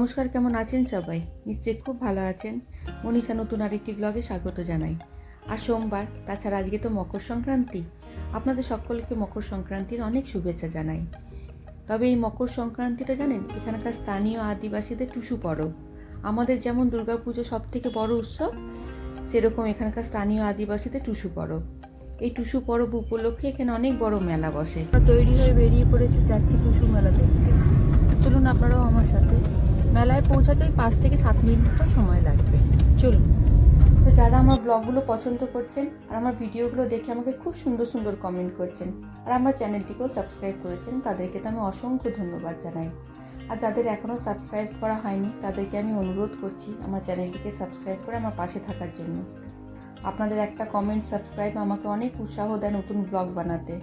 নমস্কার, কেমন আছেন সবাই? নিশ্চয়ই খুব ভালো আছেন। মনীষা নতুন আরেকটি ব্লগে স্বাগত জানাই। আর সোমবার, তাছাড়া আজকে তো মকর সংক্রান্তি। আপনাদের সকলকে মকর সংক্রান্তির অনেক শুভেচ্ছা জানাই। তবে এই মকর সংক্রান্তিটা জানেন, এখানকার স্থানীয় আদিবাসীদের টুসু পরব। আমাদের যেমন দুর্গাপুজো সব থেকে বড় উৎসব, সেরকম এখানকার স্থানীয় আদিবাসীদের টুসু পরব। এই টুসু পরব উপলক্ষে এখানে অনেক বড় মেলা বসে। তৈরি হয়ে বেরিয়ে পড়েছে, যাচ্ছি টুসু মেলা দেখতে। চলুন আপনারাও আমার সাথে মেলায় পৌঁছাতে ওই পাঁচ থেকে সাত মিনিট মতো সময় লাগবে। চলুন। তো যারা আমার ব্লগগুলো পছন্দ করছেন আর আমার ভিডিওগুলো দেখে আমাকে খুব সুন্দর সুন্দর কমেন্ট করছেন আর আমার চ্যানেলটিকেও সাবস্ক্রাইব করেছেন, তাদেরকে তো আমি অসংখ্য ধন্যবাদ জানাই। আর যাদের এখনও সাবস্ক্রাইব করা হয়নি, তাদেরকে আমি অনুরোধ করছি আমার চ্যানেলটিকে সাবস্ক্রাইব করে আমার পাশে থাকার জন্য। আপনাদের একটা কমেন্ট সাবস্ক্রাইব আমাকে অনেক উৎসাহ দেয় নতুন ব্লগ বানাতে।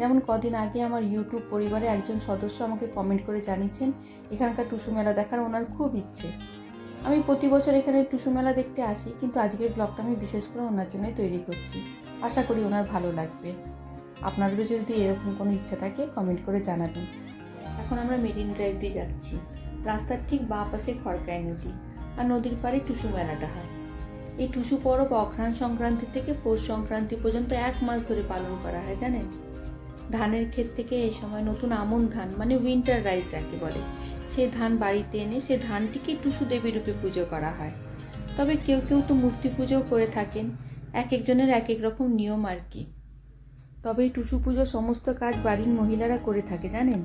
যেমন কদিন আগে আমার ইউটিউব পরিবারে একজন সদস্য আমাকে কমেন্ট করে জানিয়েছেন, এখানকার টুসু মেলা দেখার ওনার খুব ইচ্ছে। আমি প্রতি বছর এখানে টুসু মেলা দেখতে আসি, কিন্তু আজকের ব্লগটা আমি বিশেষ করে ওনার জন্যই তৈরি করছি। আশা করি ওনার ভালো লাগবে। আপনাদেরও যদি এরকম কোনো ইচ্ছা থাকে কমেন্ট করে জানাবেন। এখন আমরা মেরিন ড্রাইভ দিয়ে যাচ্ছি। রাস্তার ঠিক বাঁ পাশে খড়কায় নদী আর নদীর পাড়ে টুসু মেলাটা হয় এই টুসু পরব অঘ্রাণ সংক্রান্তি থেকে পৌষ সংক্রান্তি পর্যন্ত এক মাস ধরে পালন করা হয়, জানেন? ধানের ক্ষেত থেকে এই সময় নতুন আমন ধান মানে উইন্টার রাইস যাকে বলে, সেই ধান বাড়িতে এনে সেই ধানটিকে টুসু দেবী রূপে পুজো করা হয়। তবে কেউ কেউ তো মূর্তি পুজোও করে থাকেন এক একজনের এক এক রকম নিয়ম আর কি। তবে এই টুসু পুজোর সমস্ত কাজ বাড়ির মহিলারা করে থাকে, জানেন?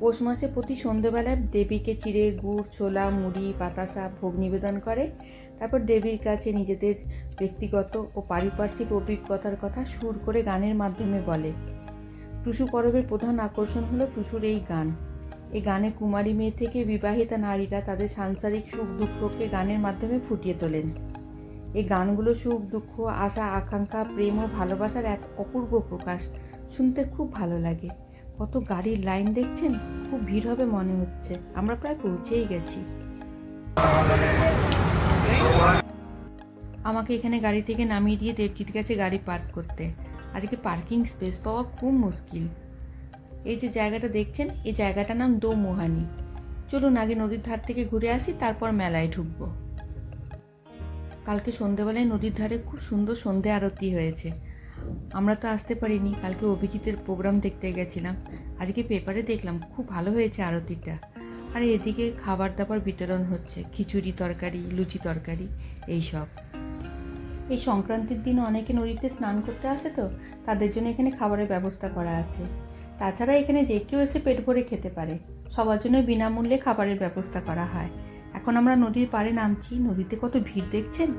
পৌষ মাসে প্রতি সন্ধ্যেবেলায় দেবীকে চিড়ে, গুড়, ছোলা, মুড়ি, বাতাসা, ভোগ নিবেদন করে। তারপর দেবীর কাছে নিজেদের ব্যক্তিগত ও পারিপার্শ্বিক অভিজ্ঞতার কথা সুর করে গানের মাধ্যমে বলে। টুসু পরবের প্রধান আকর্ষণ হলো টুসুর এই গান। এই গানে কুমারী মেয়ে থেকে বিবাহিতা নারীরা তাদের সাংসারিক সুখ দুঃখকে গানের মাধ্যমে ফুটিয়ে তোলেন। এই গানগুলো সুখ, দুঃখ, আশা, আকাঙ্ক্ষা, প্রেম ও ভালোবাসার এক অপূর্ব প্রকাশ। শুনতে খুব ভালো লাগে। কত গাড়ির লাইন দেখছেন? খুব ভিড় হবে মনে হচ্ছে। আমরা প্রায় পৌঁছেই গেছি। আমাকে এখানে গাড়ি থেকে নামিয়ে দিয়ে দেবজিৎ গেছে গাড়ি পার্ক করতে। আজকে পার্কিং স্পেস পাওয়া খুব মুশকিল। এই যে জায়গাটা দেখছেন, এই জায়গাটার নাম দো মোহানি চলুন আগে নদীর ধার থেকে ঘুরে আসি, তারপর মেলায় ঢুকবো। কালকে সন্ধেবেলায় নদীর ধারে খুব সুন্দর সন্ধে আরতি হয়েছে। আমরা তো আসতে পারিনি, কালকে অভিজিতের প্রোগ্রাম দেখতে গেছিলাম। আজকে পেপারে দেখলাম, খুব ভালো হয়েছে আরতিটা। আর এদিকে খাবার দাবার বিতরণ হচ্ছে, খিচুড়ি তরকারি, লুচি তরকারি, এইসব। এই সংক্রান্তির দিন অনেকে নদীতে স্নান করতে আসে তো, তাদের জন্য এখানে খাবারের ব্যবস্থা করা আছে। তাছাড়া এখানে যে কেউ এসে পেট ভরে খেতে পারে। সবার জন্য বিনামূল্যে খাবারের ব্যবস্থা করা হয়। এখন আমরা নদীর পাড়ে নামছি। নদীতে কত ভিড় দেখছেন?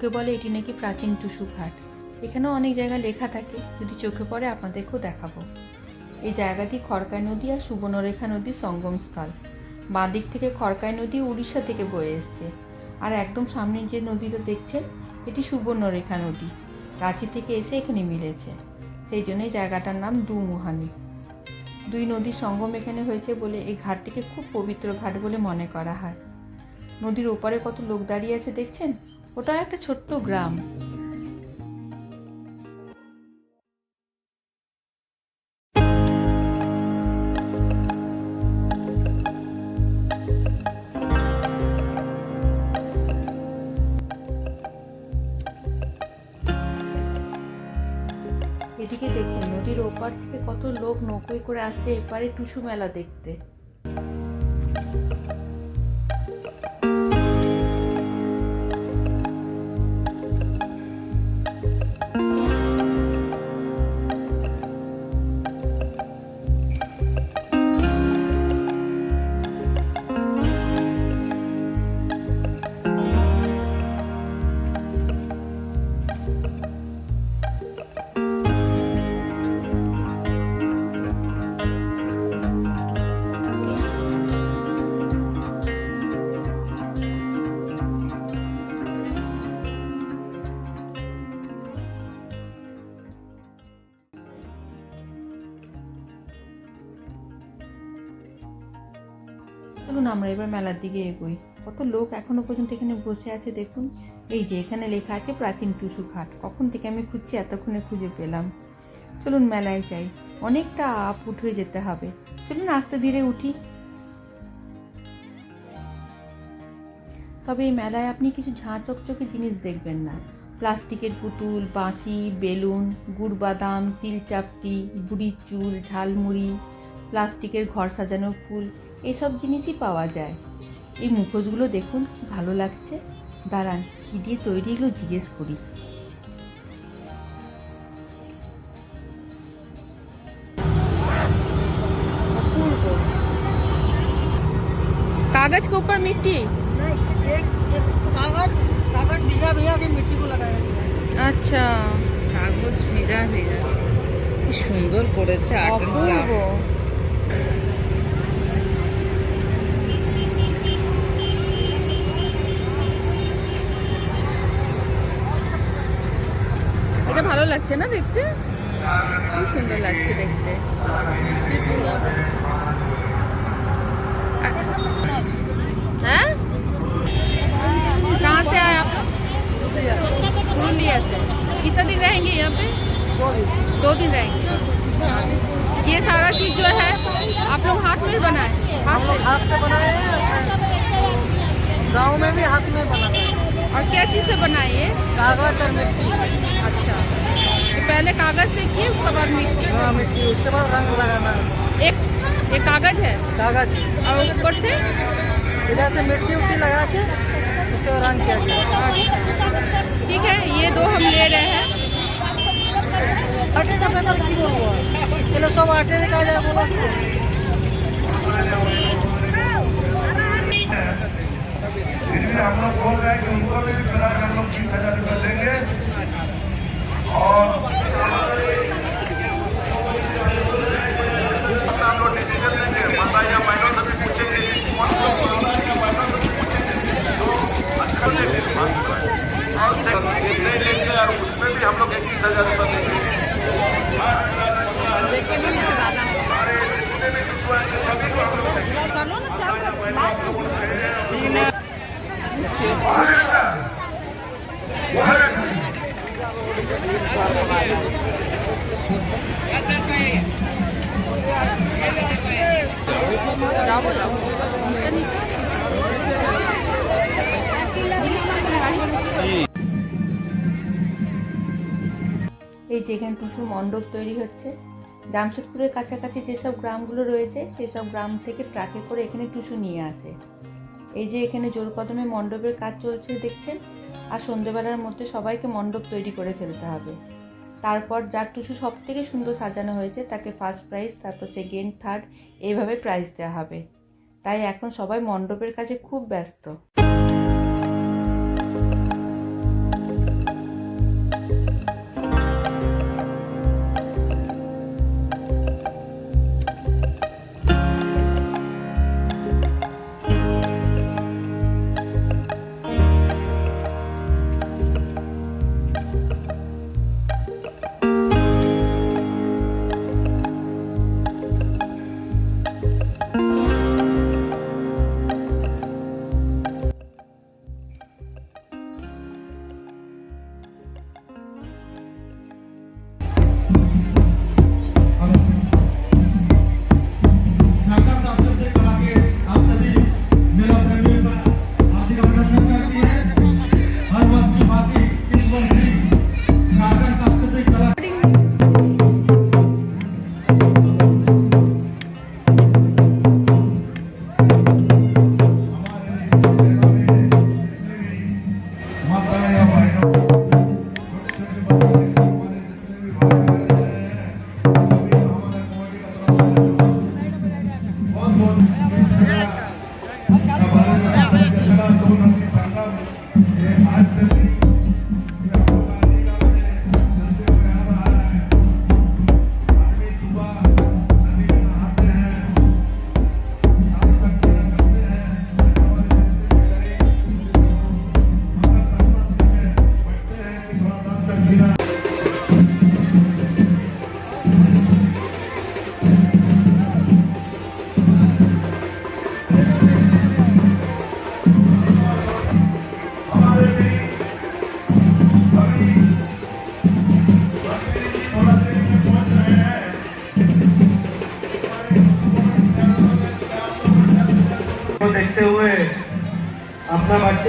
লোকে বলে এটি নাকি প্রাচীন টুসু ঘাট। এখানেও অনেক জায়গায় লেখা থাকে, যদি চোখে পড়ে আপনাদেরকেও দেখাবো। এই জায়গাটি খড়কাই নদী আর সুবর্ণরেখা নদীর সঙ্গমস্থল। বাঁ দিক থেকে খড়কাই নদী উড়িষ্যা থেকে বয়ে এসছে। আর একদম সামনের যে নদীটা দেখছেন, এটি সুবর্ণরেখা নদী। রাঁচি থেকে এসে এখানে মিলেছে। সেই জন্যই জায়গাটার নাম দুমুহানি। দুই নদীর সঙ্গম এখানে হয়েছে বলে এই ঘাটটিকে খুব পবিত্র ঘাট বলে মনে করা হয়। নদীর ওপারে কত লোক দাঁড়িয়ে আছে দেখছেন? ওটা একটা ছোট্ট গ্রাম। এদিকে দেখুন, নদীর ওপার থেকে কত লোক নৌকোয় করে আসছে, এপারে টুসু মেলা দেখতে। চলুন আমরা এবার মেলার দিকে এগোই। কত লোক এখনও পর্যন্ত এখানে বসে আছে দেখুন। এই যে এখানে লেখা আছে প্রাচীন টুসু ঘাট। কখন থেকে আমি খুঁজছি, এতক্ষণে খুঁজে পেলাম। চলুন মেলায় যাই। অনেকটা আপ উঠে যেতে হবে। চলুন আস্তে ধীরে উঠি। তবে এই মেলায় আপনি কিছু ঝাঁ চকচকে জিনিস দেখবেন না। প্লাস্টিকের পুতুল, বাঁশি, বেলুন গুড় বাদাম তিল চাপটি, বুড়ির চুল, ঝালমুড়ি, প্লাস্টিকের ঘর সাজানো ফুল। এসব জিনিসই পাওয়া যায় এই মুখোশগুলো দেখুন কি ভালো লাগছে দাঁড়ান কি দিয়ে তৈরি এগুলো জিজ্ঞেস করি अपूर्व कागज के ऊपर मिट्टी नहीं एक एक कागज कागज भीगा भीगा के मिट्टी को लगाया गया है। আচ্ছা কাগজ ভিজা ভিজা কি সুন্দর করেছে আর্ট ভালো লাগছে না দেখতে খুব সুন্দর লাগছে দেখতে हैं कहाँ से आए आप लोग पुरुलिया से कितना दिन रहेंगे यहाँ पे दो दिन दो दिन रहेंगे ये सारा चीज जो है आप लोग हाथ में बनाए हम हाथ लोग से हाथ से बनाए हैं गांव में भी हाथ में बनाते हैं और क्या चीज़ से बनाए ये कागज और मिट्टी अच्छा तो पहले कागज़ से किए उसके बाद मिट्टी? हाँ मिट्टी उसके बाद रंग लगाना। एक ये कागज़ है? कागज़। और ऊपर से? इधर से मिट्टी उट्टी लगा के उसके बाद रंग किया गया। अच्छा। ठीक है ये दो हम ले रहे हैं। आटे का पेपर क्यों हुआ। पहले सब आटे निकाल जाए बोला। हम लोग बोल रहे हैं कि उनको भी हम लोग तीस हज़ार रुपये देंगे। और हम लोग डिसीज़न लेंगे माता या पूछेंगे और लेंगे और उसमें भी हम लोग इक्कीस हज़ार रुपये देंगे এই যে এখানে টুসু মণ্ডপ তৈরি হচ্ছে। জামশেদপুরের কাছাকাছি যেসব গ্রামগুলো রয়েছে, সেসব গ্রাম থেকে ট্রাকে করে এখানে টুসু নিয়ে আসে। এই যে এখানে জোর কদমে মণ্ডপের কাজ চলছে, দেখছেন? আর সন্ধেবেলার মধ্যে সবাইকে মণ্ডপ তৈরি করে ফেলতে হবে। তারপর যার টুসু সব থেকে সুন্দর সাজানো হয়েছে, তাকে ফার্স্ট প্রাইজ তারপর সেকেন্ড থার্ড এইভাবে প্রাইজ দেওয়া হবে। তাই এখন সবাই মণ্ডপের কাছে খুব ব্যস্ত।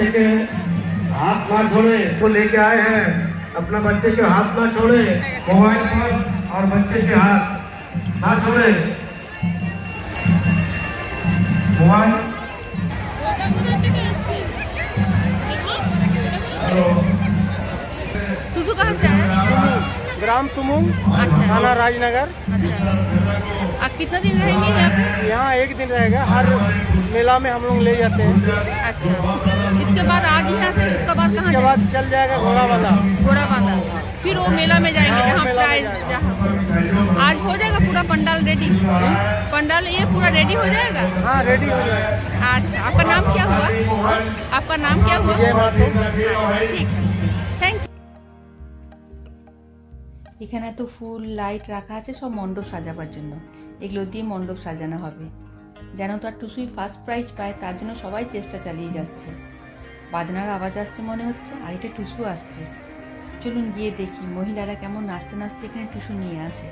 बच्चे के हाथ ना छोड़े को लेके आए हैं। अपना बच्चे के हाथ ना छोड़े मोबाइल फ़ोन और बच्चे के हाथ ना छोड़े मोबाइल। ग्राम तुमुंग अच्छा। थाना राजनगर। अच्छा। आप कितना दिन रहेंगे यहाँ एक दिन रहेगा हर मेला में हम लोग ले जाते हैं अच्छा इसके बाद आज यहाँ से उसके बाद कहाँ इसके बाद चल जाएगा घोड़ा बांधा घोड़ा बांधा फिर वो मेला में जाएंगे हाँ, जहाँ मेला में प्राइज जाएंगे। जहाँ आज हो जाएगा पूरा पंडाल रेडी पंडाल ये पूरा रेडी हो जाएगा हाँ रेडी हो जाएगा अच्छा आपका नाम क्या हुआ आपका नाम क्या हुआ विजय मातो ঠিক থ্যাংক এখানে এত ফুল লাইট রাখা আছে সব মণ্ডপ সাজাবার জন্য এগুলো দিয়ে মণ্ডপ সাজানো হবে যেন তার টুসুই ফার্স্ট প্রাইজ পায়, তার জন্য সবাই চেষ্টা চালিয়ে যাচ্ছে। বাজনার আওয়াজ আসছে মনে হচ্ছে, আর এটা টুসু আসছে। চলুন গিয়ে দেখি মহিলারা কেমন নাচতে নাচতে এখানে টুসু নিয়ে আসে।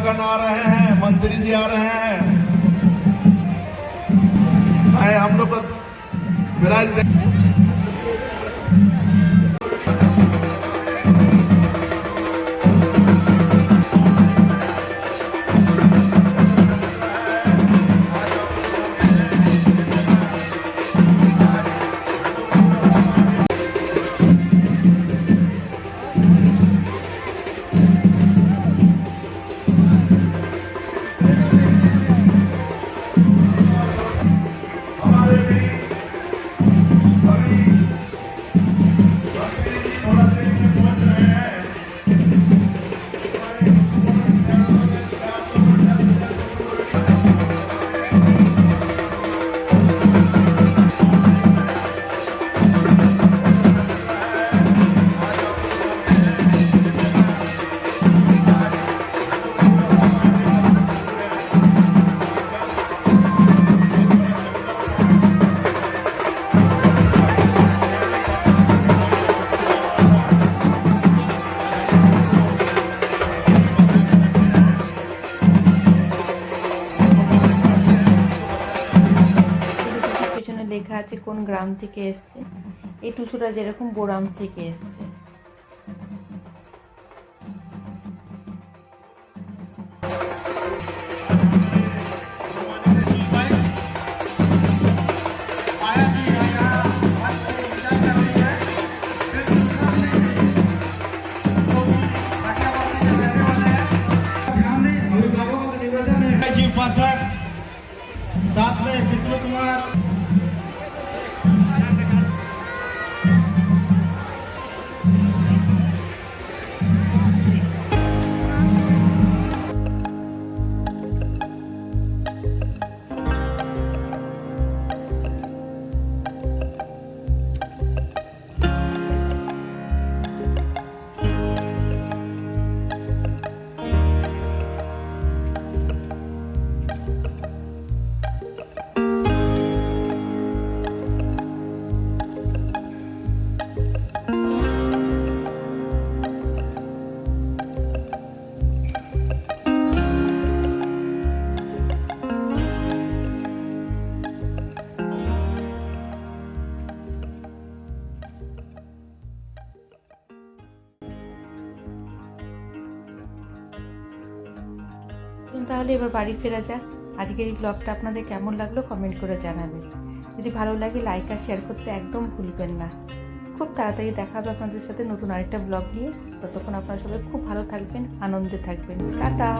नेतागण आ रहे हैं मंत्री जी आ रहे हैं। हम लोग विराज আছে কোন গ্রাম থেকে এসছে? এই টুসুটা যেরকম বোরাম থেকে এসছে। তাহলে এবার বাড়ি ফেরা যাক। আজকের এই ব্লগটা আপনাদের কেমন লাগল কমেন্ট করে জানাবেন। যদি ভালো লাগে লাইক আর শেয়ার করতে একদম ভুলবেন না। খুব তাড়াতাড়ি দেখা হবে আপনাদের সাথে নতুন আরেকটা ব্লগ নিয়ে। ততক্ষণ আপনারা সবাই খুব ভালো থাকবেন, আনন্দে থাকবেন। টাটা!